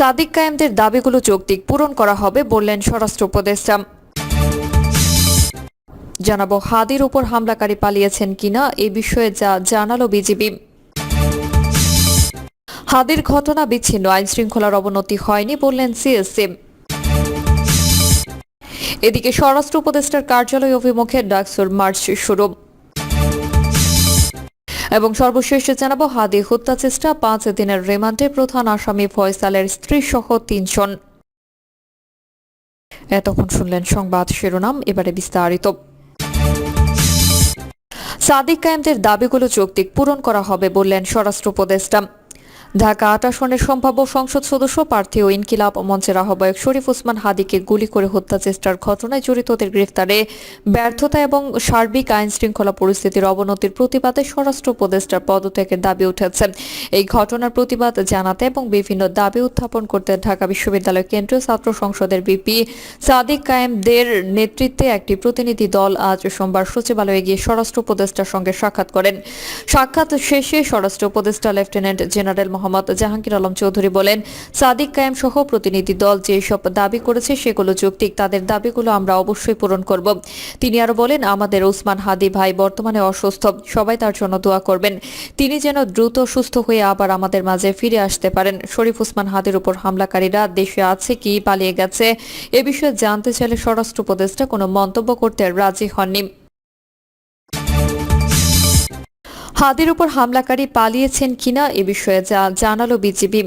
সাদিক কায়েমদের দাবিগুলো যৌক্তিক পূরণ করা হবে বললেন স্বরাষ্ট্র উপদেষ্টা। জানাব, হাদির উপর হামলাকারী পালিয়েছেন কিনা এ বিষয়ে যা জানালো বিজিবি। হাদির ঘটনা বিচ্ছিন্ন, আইন শৃঙ্খলার অবনতি হয়নি বললেন সিএসসি এদিকে স্বরাষ্ট্র উপদেষ্টার কার্যালয় অভিমুখে ডাকসুর মার্চ শুরু। এবং সর্বশেষ জানাব, হাদি হত্যা চেষ্টা, পাঁচ দিনের রিমান্ডে প্রধান আসামি ফয়সালের স্ত্রী সহ তিনজন। এতক্ষণ শুনলেন সংবাদ শিরোনাম, এবারে বিস্তারিত। সাদিক কায়েমদের দাবিগুলো যৌক্তিক, পূরণ করা হবে বললেন স্বরাষ্ট্র উপদেষ্টা। ঢাকা আট আসনের সম্ভাব্য সংসদ সদস্য প্রার্থী ও ইনকিলাব মঞ্চের আহ্বায়ক শরীফ ওসমান হাদিকে গুলি করে হত্যা চেষ্টার ঘটনায় জড়িতদের গ্রেফতারে ব্যর্থতা এবং সার্বিক আইন শৃঙ্খলা পরিস্থিতির অবনতির প্রতিবাদে স্বরাষ্ট্র উপদেষ্টার পদত্যাগের দাবি উঠেছে এই ঘটনার প্রতিবাদ জানাতে এবং বিভিন্ন দাবি উত্থাপন করতে ঢাকা বিশ্ববিদ্যালয় কেন্দ্রীয় ছাত্র সংসদের বিপি সাদিক কায়েমদের নেতৃত্বে একটি প্রতিনিধি দল আজ সোমবার সচিবালয়ে গিয়ে স্বরাষ্ট্র উপদেষ্টার সঙ্গে সাক্ষাৎ করেন। সাক্ষাৎ শেষে স্বরাষ্ট্র উপদেষ্টা লেফটেন্যান্ট জেনারেল মোহাম্মদ জাহাঙ্গীর আলম চৌধুরী বলেন, সাদিক কায়েম সহ প্রতিনিধি দল যেসব দাবি করেছে সেগুলো যৌক্তিক, তাদের দাবিগুলো আমরা অবশ্যই পূরণ করব। তিনি আরও বলেন, আমাদের ওসমান হাদি ভাই বর্তমানে অসুস্থ, সবাই তার জন্য দোয়া করবেন। তিনি যেন দ্রুত সুস্থ হয়ে আবার আমাদের মাঝে ফিরে আসতে পারেন। শরীফ ওসমান হাদির উপর হামলাকারীরা দেশে আছে কি পালিয়ে গেছে, এ বিষয়ে জানতে চাইলে স্বরাষ্ট্র উপদেষ্টা কোনো মন্তব্য করতে রাজি হননি। হাদির উপর হামলাকারী পালিয়েছেন কিনা এ বিষয়ে যা জানালো বিজিবি।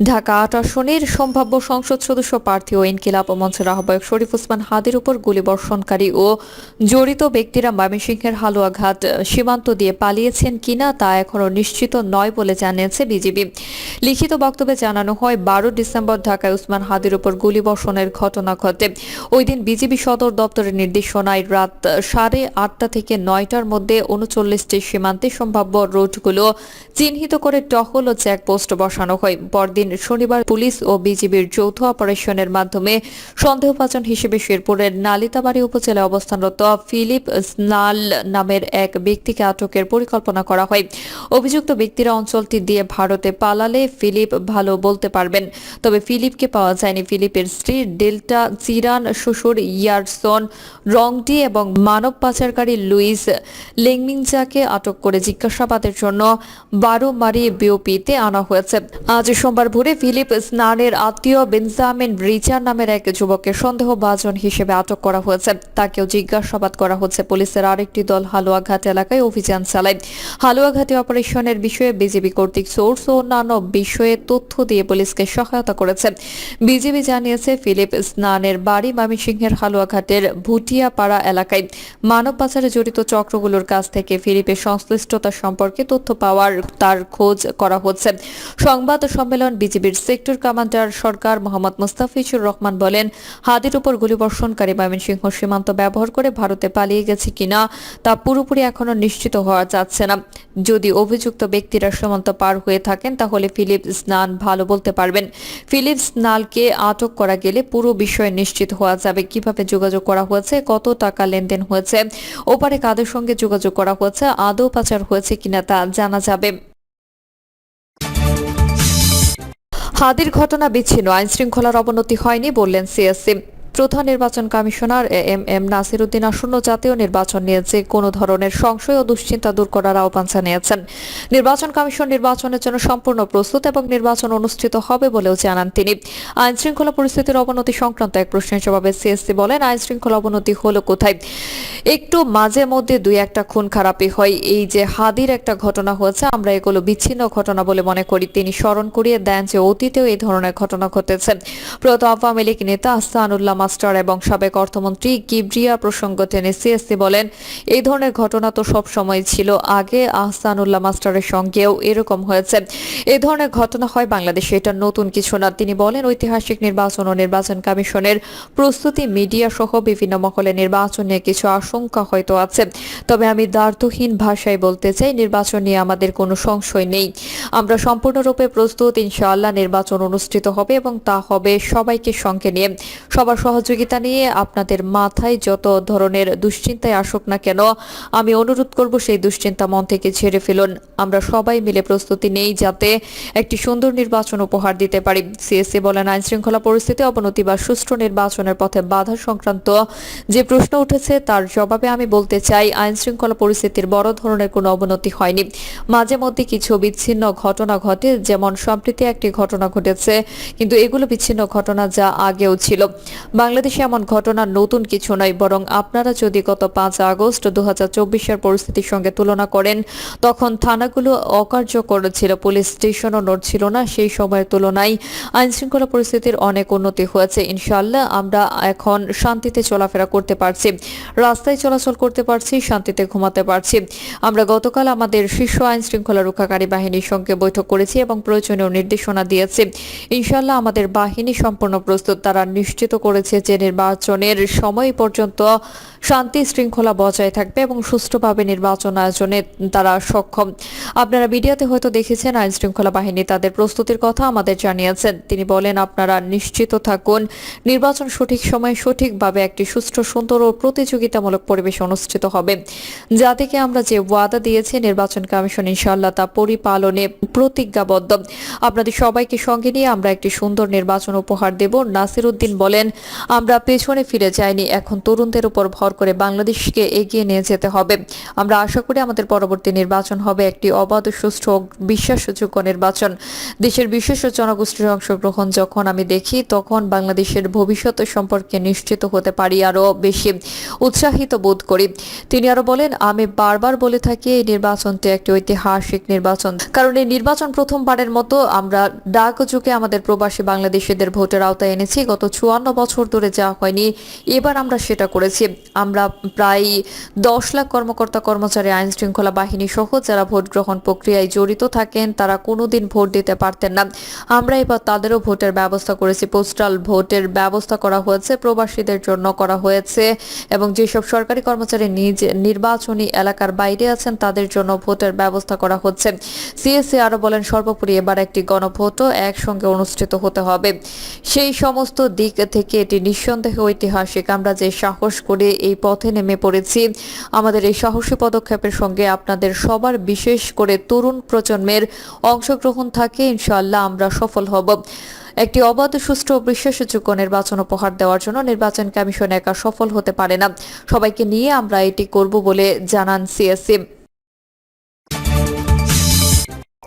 ঢাকা আট আসনের সম্ভাব্য সংসদ সদস্য প্রার্থী ও ইনকিলাব মঞ্চের আহ্বায়ক শরীফ ওসমান হাদির উপর গুলিবর্ষণকারী ও জড়িত ব্যক্তিরা ময়মনসিংহের হালুয়াঘাট সীমান্ত দিয়ে পালিয়েছেন কিনা তা এখনও নিশ্চিত নয় বলে জানিয়েছে বিজিবি। লিখিত বক্তব্যে জানানো হয়, বারো ডিসেম্বর ঢাকায় উসমান হাদির উপর গুলিবর্ষণের ঘটনা ঘটে। ওই দিন বিজিবি সদর দপ্তরের নির্দেশনায় রাত সাড়ে আটটা থেকে নয়টার মধ্যে উনচল্লিশটি সীমান্তে সম্ভাব্য রুটগুলো চিহ্নিত করে টহল ও চেকপোস্ট বসানো হয়। পরদিন শনিবার পুলিশ ও বিজিবির যৌথ অপারেশনের মাধ্যমে সন্দেহভাজন হিসেবে শেরপুরের নালিতাবাড়ি উপজেলায় অবস্থানরত ফিলিপ স্নাল নামের এক ব্যক্তিকে আটকের পরিকল্পনা করা হয়। অভিযুক্ত ব্যক্তিরা অঞ্চলটি দিয়ে ভারতে পালালে ফিলিপ ভালো বলতে পারবেন। তবে ফিলিপকে পাওয়া যায়নি। ফিলিপের স্ত্রী ডেল্টা চিরান শ্বশুর ইয়ারসন রংটি এবং মানব পাচারকারী লুইস লেংমিংজাকে আটক করে জিজ্ঞাসাবাদের জন্য বারোমারি বিওপিতে আনা হয়েছে। আজ সোমবার ভোরে ফিলিপ স্নানের আত্মীয় বেনজামিন রিচার নামের এক যুবককে সন্দেহভাজন হিসেবে আটক করা হয়েছে। তাকেও জিজ্ঞাসাবাদ করা হচ্ছে। পুলিশের আরেকটি দল হালুয়াঘাট এলাকায় অভিযান চালায়। হালুয়াঘাটে অপারেশনের বিষয়ে বিজেপি কর্তৃক সোর্স ও অন্যান্য বিষয়ে তথ্য দিয়ে পুলিশকে সহায়তা করেছে। বিজেপি জানিয়েছে, ফিলিপ স্নানের বাড়ি ময়মনসিংহের হালুয়াঘাটের ভুটিয়াপাড়া এলাকায়। মানব পাচারে জড়িত চক্রগুলোর কাছ থেকে ফিলিপের সংশ্লিষ্টতা সম্পর্কে তথ্য পাওয়ার তার খোঁজ করা হচ্ছে। সংবাদ সম্মেলন বিজিবির সেক্টর কমান্ডার সরকার মোহাম্মদ মুস্তাফিজুর রহমান বলেন, হাদির উপর গুলিবর্ষণকারী ময়মনসিংহ সীমান্ত ব্যবহার করে ভারতে পালিয়ে গেছে কিনা তা পুরোপুরি এখনও নিশ্চিত হওয়া যাচ্ছে না। যদি অভিযুক্ত ব্যক্তিরা সীমান্ত পার হয়ে থাকেন, তাহলে ফিলিপ স্নান ভালো বলতে পারবেন। ফিলিপ স্নালকে আটক করা গেলে পুরো বিষয়ে নিশ্চিত হওয়া যাবে। কীভাবে যোগাযোগ করা হয়েছে, কত টাকা লেনদেন হয়েছে, ওপারে কাদের সঙ্গে যোগাযোগ করা হয়েছে, আদৌ পাচার হয়েছে কিনা তা জানা যাবে। হাদির ঘটনা বিচ্ছিন্ন আইনশৃঙ্খলার অবনতি হয়নি বললেন সিএসসি। প্রধান নির্বাচন commissioner A M M Nasir Uddin আসন্ন জাতীয় নির্বাচন নিয়ে যে কোনো ধরনের সংশয় ও দুশ্চিন্তা দূর করার আহ্বান জানিয়েছেন। নির্বাচন কমিশন নির্বাচনের জন্য সম্পূর্ণ প্রস্তুত এবং নির্বাচন অনুষ্ঠিত হবে বলেও জানান তিনি। আইন শৃঙ্খলা পরিস্থিতির অবনতি সংক্রান্ত এক প্রশ্নের জবাবে সিএসসি বলেন, আইন শৃঙ্খলা অবনতি হলো কোথায়? একটু মাঝে মধ্যে দুই একটা খুন খারাপি হয়। এই যে হাদির একটা ঘটনা হয়েছে, আমরা এগুলো বিচ্ছিন্ন ঘটনা বলে মনে করি। তিনি স্মরণ করিয়ে দেন যে অতীতেও এই ধরনের ঘটনা ঘটেছে। প্রত আওয়ামী লীগ নেতা আহসানুল্লাহ মাস্টার এবং সাবেক অর্থমন্ত্রী কিবরিয়া প্রসঙ্গ টেনে সিএসসি বলেন, এই ধরনের ঘটনা তো সব সময় ছিল। আগে আহসানুল্লাহ মাস্টারের সঙ্গেও এরকম হয়েছে। এই ধরনের ঘটনা হয় বাংলাদেশে, এটা নতুন কিছু না। তিনি বলেন, ঐতিহাসিক নির্বাচন ও নির্বাচন কমিশনের প্রস্তুতি মিডিয়া সহ বিভিন্ন মহলে নির্বাচন নিয়ে কিছু আশঙ্কা হয়তো আছে। তবে আমি দ্বার্থহীন ভাষায় বলতে চাই, নির্বাচন নিয়ে আমাদের কোনো সংশয় নেই। আমরা সম্পূর্ণরূপে প্রস্তুত, ইনশাআল্লাহ নির্বাচন অনুষ্ঠিত হবে এবং তা হবে সবাইকে সঙ্গে নিয়ে। সবার সহযোগিতা সহযোগিতা নিয়ে আপনাদের মাথায় যত ধরনের দুশ্চিন্তায় আসুক না কেন, আমি অনুরোধ করব সেই দুশ্চিন্তা মন থেকে ছেড়ে ফেলুন। আমরা সবাই মিলে প্রস্তুতি নেই যাতে একটি সুন্দর নির্বাচন উপহার দিতে পারি। সিএসসি বলেন আইন শৃঙ্খলা পরিস্থিতি অবনতি বা সুষ্ঠু নির্বাচনের পথে বাধা সংক্রান্ত যে প্রশ্ন উঠেছে, তার জবাবে আমি বলতে চাই আইন শৃঙ্খলা পরিস্থিতির বড় ধরনের কোনো অবনতি হয়নি। মাঝে মধ্যে কিছু বিচ্ছিন্ন ঘটনা ঘটে, যেমন সম্প্রতি একটি ঘটনা ঘটেছে, কিন্তু এগুলো বিচ্ছিন্ন ঘটনা যা আগেও ছিল। বাংলাদেশে এমন ঘটনা নতুন কিছু নয়, বরং আপনারা যদি গত পাঁচ আগস্ট দু হাজার পরিস্থিতির সঙ্গে তুলনা করেন, তখন থানাগুলো অকার্যকর ছিল, পুলিশ স্টেশনও নড়ছিল না সেই সময়ের তুলনায়। আইন শৃঙ্খলা পরিস্থিতির অনেক উন্নতি হয়েছে ইনশাল্লাহ আমরা এখন শান্তিতে চলাফেরা করতে পারছি, রাস্তায় চলাচল করতে পারছি, শান্তিতে ঘুমাতে পারছি। আমরা গতকাল আমাদের শীর্ষ আইন শৃঙ্খলা রক্ষাকারী বাহিনীর সঙ্গে বৈঠক করেছি এবং প্রয়োজনীয় নির্দেশনা দিয়েছি। ইনশাল্লাহ আমাদের বাহিনী সম্পূর্ণ প্রস্তুত, তারা নিশ্চিত করেছে যে নির্বাচনের সময় পর্যন্ত শান্তি শৃঙ্খলা বজায় থাকবে এবং সুষ্ঠুভাবে নির্বাচন আয়োজনে তারা সক্ষম। আপনারা মিডিয়াতে হয়তো দেখেছেন আইন শৃঙ্খলা বাহিনী তাদের প্রস্তুতির কথা আমাদের জানিয়েছেন। তিনি বলেন, আপনারা নিশ্চিত থাকুন, নির্বাচন সঠিক সময়ে সঠিকভাবে একটি সুষ্ঠু, সুন্দর ও প্রতিযোগিতামূলক পরিবেশ অনুষ্ঠিত হবে। থেকে আমরা যে ওয়াদা দিয়েছি, নির্বাচন কমিশন ইনশাআল্লাহ তা পরিপালনে প্রতিজ্ঞাবদ্ধ। আপনাদের সবাইকে সঙ্গে নিয়ে আমরা একটি সুন্দর নির্বাচন উপহার দেব। নাসির উদ্দিন বলেন আমরা পেছনে ফিরে যাইনি। এখন তরুণদের উপর ভর করে বাংলাদেশকে এগিয়ে নিয়ে যেতে হবে। আমরা আশা করি আমাদের পরবর্তী নির্বাচন হবে একটি অবাধ, সুষ্ঠু বিশ্বাসযোগ্য নির্বাচন। দেশের বিশেষ জনগোষ্ঠীর অংশগ্রহণ যখন আমি দেখি, তখন বাংলাদেশের ভবিষ্যৎ সম্পর্কে নিশ্চিত হতে পারি আরও বেশি। উৎসাহিত বোধ করি। তিনি আরও বলেন, আমি বারবার বলে থাকি এই নির্বাচনটি একটি ঐতিহাসিক নির্বাচন। কারণ এই নির্বাচন প্রথমবারের মতো আমরা ডাক যুগে আমাদের প্রবাসী বাংলাদেশিদের ভোটের আওতায় এনেছি। গত চুয়ান্ন বছর ধরে যা হয়নি। এবার আমরা সেটা করেছি। আমরা প্রায় দশ লাখ কর্মকর্তা, কর্মচারী আইন শৃঙ্খলা বাহিনী সহ যারা ভোট গ্রহণ প্রক্রিয়ায় জড়িত থাকেন, তারা কোনোদিন ভোট দিতে পারতেন না। আমরা এবার তাদেরও ভোটের ব্যবস্থা করেছি। পোস্টাল ভোটের ব্যবস্থা করা হয়েছে, প্রবাসীদের জন্য করা হয়েছে এবং যেসব সরকারি কর্মচারী নিজ নির্বাচনী এলাকার বাইরে আছেন, তাদের জন্য ভোটের ব্যবস্থা করা হচ্ছে। সিএসসি আরও বলেন, সর্বোপরি এবার একটি গণভোটও একসঙ্গে অনুষ্ঠিত হতে হবে। সেই সমস্ত দিক থেকে এটি নিঃসন্দেহে ঐতিহাসিক। আমরা যে সাহস করে এই পথে নেমে পড়েছি, আমাদের এই সাহসী পদক্ষেপের সঙ্গে আপনাদের সবার বিশেষ করে তরুণ প্রজন্মের অংশগ্রহণ থাকে, ইনশাআল্লাহ আমরা সফল হব। একটি অবাধ, সুষ্ঠু ও বিশ্বাসযোগ্য নির্বাচন উপহার দেওয়ার জন্য নির্বাচন কমিশন একা সফল হতে পারে না। সবাইকে নিয়ে আমরা এটি করব বলে জানান সিএসসি।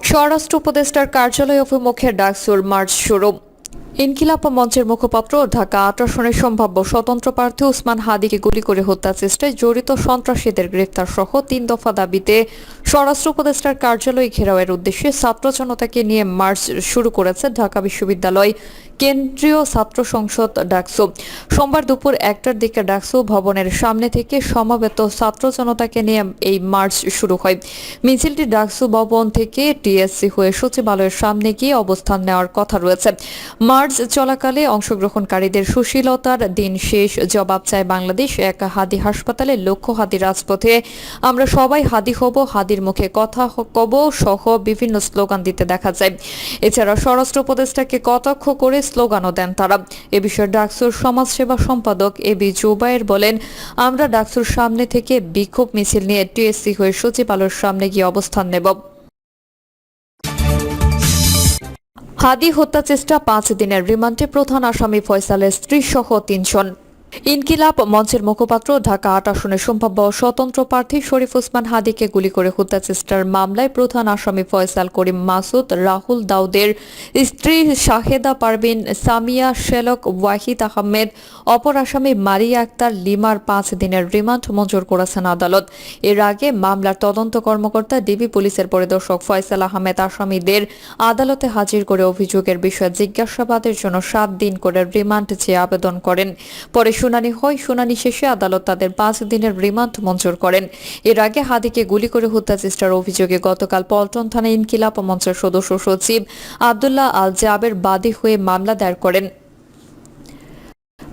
স্বরাষ্ট্র উপদেষ্টার কার্যালয় অভিমুখে ডাকসুর মার্চ শুরু। ইনকিলাপ মঞ্চের মুখপাত্র ঢাকা আট আসনের সম্ভাব্য স্বতন্ত্র প্রার্থী উসমান হাদিকে গুলি করে হত্যা চেষ্টায় জড়িত সন্ত্রাসীদের গ্রেফতার সহ তিন দফা দাবিতে স্বরাষ্ট্র উপদেষ্টার কার্যালয় ঘেরাওয়ের উদ্দেশ্যে ছাত্র জনতাকে নিয়ে মার্চ শুরু করেছে ঢাকা বিশ্ববিদ্যালয়। কেন্দ্রীয় ছাত্র সংসদ ডাকসু। সোমবার দুপুর একটার দিকে ডাকসু ভবনের সামনে থেকে সমাবেত ছাত্র জনতাকে নিয়ে এই মার্চ শুরু হয়। মিছিলটি ডাকসু ভবন থেকে টিএসসি হয়ে সচিবালয়ের সামনে গিয়ে অবস্থান নেওয়ার কথা রয়েছে। মার্চ চলাকালে অংশগ্রহণকারীদের সুশীলতার দিন শেষ, জবাব চায় বাংলাদেশ এক হাদি হাসপাতালে লক্ষ্য হাদি রাজপথে। আমরা সবাই হাদি হব, হাদির মুখে কথা কব সহ বিভিন্ন স্লোগান দিতে দেখা যায়। এছাড়া স্বরাষ্ট্র উপদেষ্টাকে কটাক্ষ করে স্লোগানও দেন তারা। এ বিষয়ে ডাকসুর সমাজসেবা সম্পাদক এ বি জুবায়ের বলেন, আমরা ডাকসুর সামনে থেকে বিক্ষোভ মিছিল নিয়ে টিএসসি হয়ে সচিবালয়ের সামনে গিয়ে অবস্থান নেব। হাদি হত্যা চেষ্টা পাঁচ দিনের রিমান্ডে প্রধান আসামি ফয়সালের স্ত্রী সহ তিনজন। ইনকিলাব মঞ্চের মুখপাত্র ঢাকা আট আসনের সম্ভাব্য স্বতন্ত্র প্রার্থী শরীফ ওসমান হাদিকে গুলি করে হত্যা চেষ্টার মামলায় প্রধান আসামি ফয়সাল করিম মাসুদ, রাহুল দাউদের স্ত্রী শাহেদা পারভিন, সামিয়া শেলক, ওয়াহিদ আহমেদ, অপর আসামি মারিয়া আক্তার লিমার পাঁচ দিনের রিমান্ড মঞ্জুর করেছেন আদালত। এর আগে মামলার তদন্ত কর্মকর্তা ডিবি পুলিশের পরিদর্শক ফয়সাল আহমেদ আসামিদের আদালতে হাজির করে অভিযোগের বিষয়ে জিজ্ঞাসাবাদের জন্য সাত দিন করে রিমান্ড চেয়ে আবেদন করেন। পরে শুনানি হয়, শুনানি শেষে আদালত তাদের পাঁচ দিনের রিমান্ড মঞ্জুর করেন। এর আগে হাদিকে গুলি করে হত্যা চেষ্টার অভিযোগে গতকাল পল্টন থানা ইনকিলাপ মঞ্চের সদস্য সচিব আবদুল্লাহ আল জাবের বাদী হয়ে মামলা দায়ের করেন।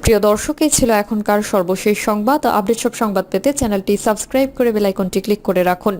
প্রিয় দর্শক, এই ছিল এখনকার সর্বশেষ সংবাদ। আপডেট সব সংবাদ পেতে চ্যানেলটি সাবস্ক্রাইব করে বেলাইকনটি ক্লিক করে রাখুন।